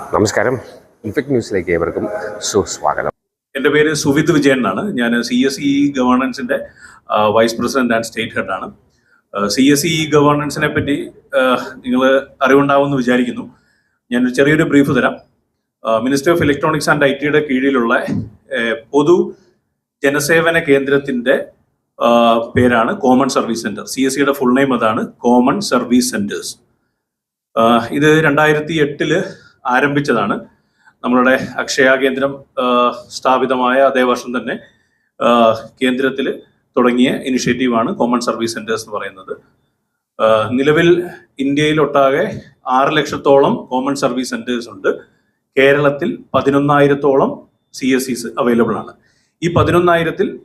നമസ്കാരം. ഇൻഫെക്ട് ന്യൂസിലേക്ക് ഏവർക്കും സുസ്വാഗതം. എന്റെ പേര് സുവിത് വിജയൻ എന്നാണ് ഞാൻ സി എസ് ഇ ഗവേണൻസിന്റെ വൈസ് പ്രസിഡന്റ് ആൻഡ് സ്റ്റേറ്റ് ഹെഡാണ് സി എസ് ഇ ഗവേണൻസിനെ പറ്റി നിങ്ങൾ അറിവുണ്ടാവുമെന്ന് വിചാരിക്കുന്നു. ഞാനൊരു ചെറിയൊരു ബ്രീഫ് തരാം. Minister of electronics and I ടിയുടെ കീഴിലുള്ള പൊതു ജനസേവന കേന്ദ്രത്തിന്റെ പേരാണ് common service centre C S സിയുടെ ഫുൾ നെയിം അതാണ് കോമൺ സർവീസ് സെന്റേഴ്സ് ഇത് രണ്ടായിരത്തി എട്ടിൽ ആരംഭിച്ചതാണ്. നമ്മളുടെ അക്ഷയ കേന്ദ്രം സ്ഥാപിതമായ അതേ വർഷം തന്നെ കേന്ദ്രത്തിൽ തുടങ്ങിയ ഇനിഷ്യേറ്റീവാണ് കോമൺ സർവീസ് സെന്റേഴ്സ് എന്ന് പറയുന്നത്. നിലവിൽ ഇന്ത്യയിലൊട്ടാകെ ആറ് ലക്ഷത്തോളം കോമൺ സർവീസ് സെന്റേഴ്സ് ഉണ്ട്. കേരളത്തിൽ പതിനൊന്നായിരത്തോളം സി എസ് സിസ് അവൈലബിൾ ആണ്. ഈ പതിനൊന്നായിരത്തിൽ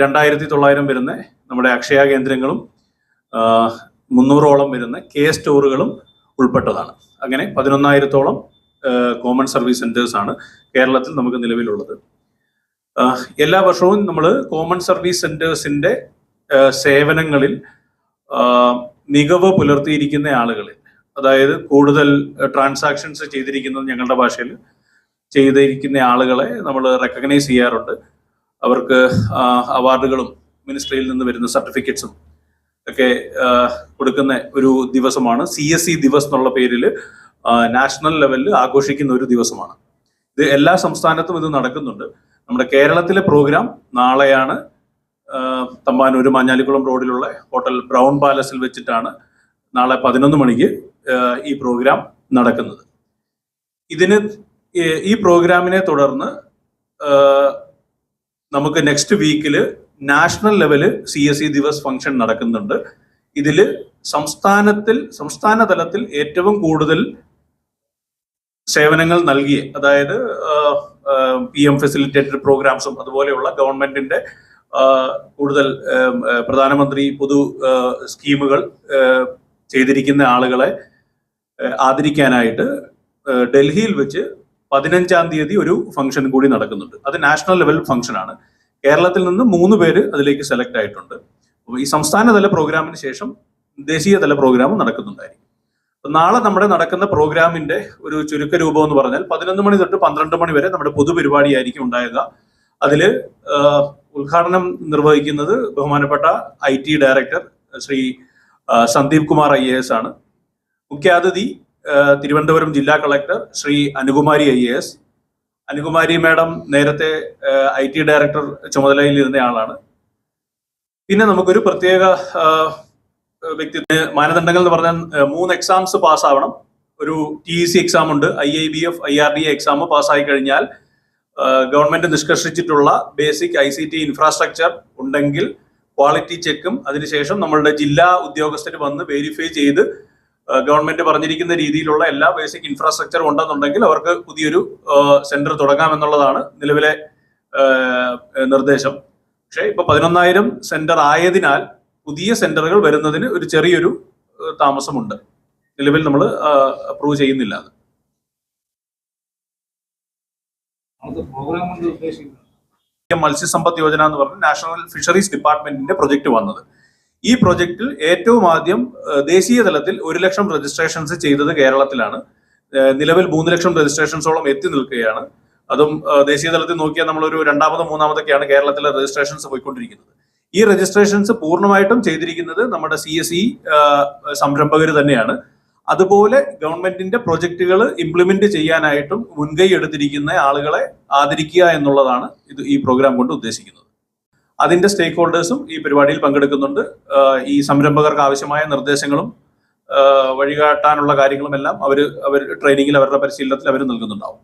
രണ്ടായിരത്തി തൊള്ളായിരം വരുന്ന നമ്മുടെ അക്ഷയ കേന്ദ്രങ്ങളും മുന്നൂറോളം വരുന്ന കെ സ്റ്റോറുകളും ഉൾപ്പെട്ടതാണ്. അങ്ങനെ പതിനൊന്നായിരത്തോളം കോമൺ സർവീസ് സെന്റേഴ്സ് ആണ് കേരളത്തിൽ നമുക്ക് നിലവിലുള്ളത്. എല്ലാ വർഷവും നമ്മൾ കോമൺ സർവീസ് സെന്റേഴ്സിന്റെ സേവനങ്ങളിൽ മികവ് പുലർത്തിയിരിക്കുന്ന ആളുകളിൽ അതായത് കൂടുതൽ ട്രാൻസാക്ഷൻസ് ചെയ്തിരിക്കുന്നത് ഞങ്ങളുടെ ഭാഷയിൽ ചെയ്തിരിക്കുന്ന ആളുകളെ നമ്മൾ റെക്കഗ്നൈസ് ചെയ്യാറുണ്ട്. അവർക്ക് അവാർഡുകളും മിനിസ്ട്രിയിൽ നിന്ന് വരുന്ന സർട്ടിഫിക്കറ്റ്സും ഒക്കെ കൊടുക്കുന്ന ഒരു ദിവസമാണ്. സി എസ് സി ദിവസ് എന്നുള്ള പേരിൽ നാഷണൽ ലെവലിൽ ആഘോഷിക്കുന്ന ഒരു ദിവസമാണ്. ഇത് എല്ലാ സംസ്ഥാനത്തും ഇത് നടക്കുന്നുണ്ട്. നമ്മുടെ കേരളത്തിലെ പ്രോഗ്രാം നാളെയാണ് തമ്പാനൂർ മാഞ്ഞാലിക്കുളം റോഡിലുള്ള ഹോട്ടൽ ബ്രൗൺ പാലസിൽ വെച്ചിട്ടാണ് നാളെ പതിനൊന്ന് മണിക്ക് ഈ പ്രോഗ്രാം നടക്കുന്നത്. ഇതിന് ഈ- പ്രോഗ്രാമിനെ തുടർന്ന് നമുക്ക് നെക്സ്റ്റ് വീക്കിൽ national level C S C Divas function നടക്കുന്നുണ്ട്. ഇതിൽ സംസ്ഥാനത്തിൽ സംസ്ഥാന തലത്തിൽ ഏറ്റവും കൂടുതൽ സേവനങ്ങൾ നൽകിയ അതായത് പി എം ഫെസിലിറ്റേറ്റഡ് പ്രോഗ്രാംസും അതുപോലെയുള്ള ഗവൺമെന്റിന്റെ കൂടുതൽ പ്രധാനമന്ത്രി പൊതു സ്കീമുകൾ ചെയ്തിരിക്കുന്ന ആളുകളെ ആദരിക്കാനായിട്ട് ഡൽഹിയിൽ വെച്ച് പതിനഞ്ചാം തീയതി ഒരു ഫംഗ്ഷൻ കൂടി നടക്കുന്നുണ്ട്. അത് നാഷണൽ ലെവൽ ഫംഗ്ഷൻ ആണ്. കേരളത്തിൽ നിന്ന് മൂന്ന് പേര് അതിലേക്ക് സെലക്ട് ആയിട്ടുണ്ട്. ഈ സംസ്ഥാനതല പ്രോഗ്രാമിന് ശേഷം ദേശീയതല പ്രോഗ്രാം നടക്കുന്നുണ്ടായിരിക്കും. നാളെ നമ്മുടെ നടക്കുന്ന പ്രോഗ്രാമിന്റെ ഒരു ചുരുക്ക രൂപം എന്ന് പറഞ്ഞാൽ പതിനൊന്ന് മണി തൊട്ട് പന്ത്രണ്ട് മണി വരെ നമ്മുടെ പൊതുപരിപാടിയായിരിക്കും ഉണ്ടായത് അതിൽ ഉദ്ഘാടനം നിർവഹിക്കുന്നത് ബഹുമാനപ്പെട്ട I T director Shri Sandeep Kumar I A S ആണ്. മുഖ്യാതിഥി തിരുവനന്തപുരം ജില്ലാ collector Shri Anukumari I A S. Anukumari madam നേരത്തെ ഐ ടി ഡയറക്ടർ ചുമതലയിൽ ഇരുന്ന ആളാണ്. പിന്നെ നമുക്കൊരു പ്രത്യേക ആഹ്, വ്യക്തി മാനദണ്ഡങ്ങൾ എന്ന് പറഞ്ഞാൽ മൂന്ന് എക്സാംസ് പാസ്സാവണം. ഒരു ടി ഇ സി എക്സാം ഉണ്ട് I I B F I R D exam പാസ്സായി കഴിഞ്ഞാൽ government നിഷ്കർഷിച്ചിട്ടുള്ള basic I C T infrastructure ഉണ്ടെങ്കിൽ ക്വാളിറ്റി ചെക്കും അതിനുശേഷം നമ്മളുടെ ജില്ലാ ഉദ്യോഗസ്ഥർ വന്ന് വെരിഫൈ ചെയ്ത് ഗവൺമെന്റ് പറഞ്ഞിരിക്കുന്ന രീതിയിലുള്ള എല്ലാ ബേസിക് ഇൻഫ്രാസ്ട്രക്ചർ ഉണ്ടെന്നുണ്ടെങ്കിൽ അവർക്ക് പുതിയൊരു സെന്റർ തുടങ്ങാമെന്നുള്ളതാണ് നിലവിലെ നിർദ്ദേശം. പക്ഷേ ഇപ്പൊ പതിനൊന്നായിരം സെന്റർ ആയതിനാൽ പുതിയ സെന്ററുകൾ വരുന്നതിന് ഒരു ചെറിയൊരു താമസമുണ്ട്. നിലവിൽ നമ്മൾ അപ്രൂവ് ചെയ്യുന്നില്ല അത്. മത്സ്യസമ്പത്ത് യോജന എന്ന് പറഞ്ഞ നാഷണൽ ഫിഷറീസ് ഡിപ്പാർട്ട്മെന്റിന്റെ പ്രൊജക്ട് വന്നത്. ഈ പ്രൊജക്റ്റിൽ ഏറ്റവും ആദ്യം ദേശീയ തലത്തിൽ ഒരു ലക്ഷം രജിസ്ട്രേഷൻസ് ചെയ്തത് കേരളത്തിലാണ്. നിലവിൽ മൂന്ന് ലക്ഷം രജിസ്ട്രേഷൻസോളം എത്തി നിൽക്കുകയാണ്. അതും ദേശീയ തലത്തിൽ നോക്കിയാൽ നമ്മളൊരു രണ്ടാമതോ മൂന്നാമതൊക്കെയാണ് കേരളത്തിലെ രജിസ്ട്രേഷൻസ് പോയിക്കൊണ്ടിരിക്കുന്നത്. ഈ രജിസ്ട്രേഷൻസ് പൂർണമായിട്ടും ചെയ്തിരിക്കുന്നത് നമ്മുടെ സി എസ് ഇ സംരംഭകർ തന്നെയാണ്. അതുപോലെ ഗവൺമെന്റിന്റെ പ്രൊജക്ടുകൾ ഇംപ്ലിമെന്റ് ചെയ്യാനായിട്ടും മുൻകൈ എടുത്തിരിക്കുന്ന ആളുകളെ ആദരിക്കുക എന്നുള്ളതാണ് ഇത് ഈ പ്രോഗ്രാം കൊണ്ട് ഉദ്ദേശിക്കുന്നത്. അതിന്റെ സ്റ്റേക്ക് ഹോൾഡേഴ്സും ഈ പരിപാടിയിൽ പങ്കെടുക്കുന്നുണ്ട്. ഈ സംരംഭകർക്ക് ആവശ്യമായ നിർദ്ദേശങ്ങളും വഴികാട്ടാനുള്ള കാര്യങ്ങളും എല്ലാം അവർ അവർ ട്രെയിനിങ്ങിൽ അവരുടെ പരിശീലനത്തിൽ അവർ നൽകുന്നുണ്ടാവും.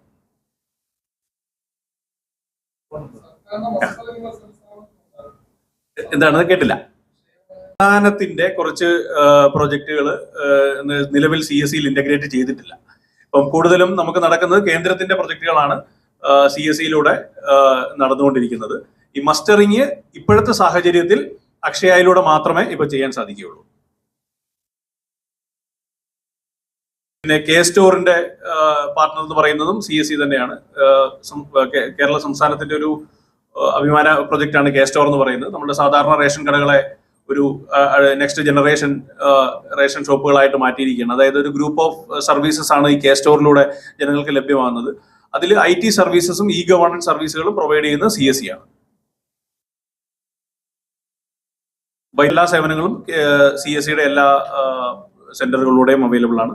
എന്താണ് കേട്ടില്ല. സംസ്ഥാനത്തിന്റെ കുറച്ച് പ്രോജക്റ്റുകൾ നിലവിൽ സി എസ് സിയിൽ ഇന്റഗ്രേറ്റ് ചെയ്തിട്ടില്ല. അപ്പം കൂടുതലും നമുക്ക് നടക്കുന്നത് കേന്ദ്രത്തിന്റെ പ്രൊജക്ടുകളാണ് സി എസ് സിയിലൂടെ നടന്നുകൊണ്ടിരിക്കുന്നത്. ഈ മസ്റ്ററിങ് ഇപ്പോഴത്തെ സാഹചര്യത്തിൽ അക്ഷയയിലൂടെ മാത്രമേ ഇപ്പൊ ചെയ്യാൻ സാധിക്കുകയുള്ളൂ. പിന്നെ കെ സ്റ്റോറിന്റെ പാർട്ണർ എന്ന് പറയുന്നതും സി എസ് സി തന്നെയാണ് കേരള സംസ്ഥാനത്തിന്റെ ഒരു അഭിമാന പ്രൊജക്റ്റാണ് കെ സ്റ്റോർ എന്ന് പറയുന്നത്. നമ്മുടെ സാധാരണ റേഷൻ കടകളെ ഒരു നെക്സ്റ്റ് ജനറേഷൻ റേഷൻ ഷോപ്പുകളായിട്ട് മാറ്റിയിരിക്കുകയാണ്. അതായത് ഒരു ഗ്രൂപ്പ് ഓഫ് സർവീസസ് ആണ് ഈ കെ സ്റ്റോറിലൂടെ ജനങ്ങൾക്ക് ലഭ്യമാകുന്നത്. അതിൽ ഐ ടി സർവീസസും ഇ ഗവേണൻസ് സർവീസുകളും പ്രൊവൈഡ് ചെയ്യുന്ന സി എസ് സി ആണ്. എല്ലാ സേവനങ്ങളും സി എസ് സിയുടെ എല്ലാ സെന്ററുകളിലൂടെയും അവൈലബിൾ ആണ്.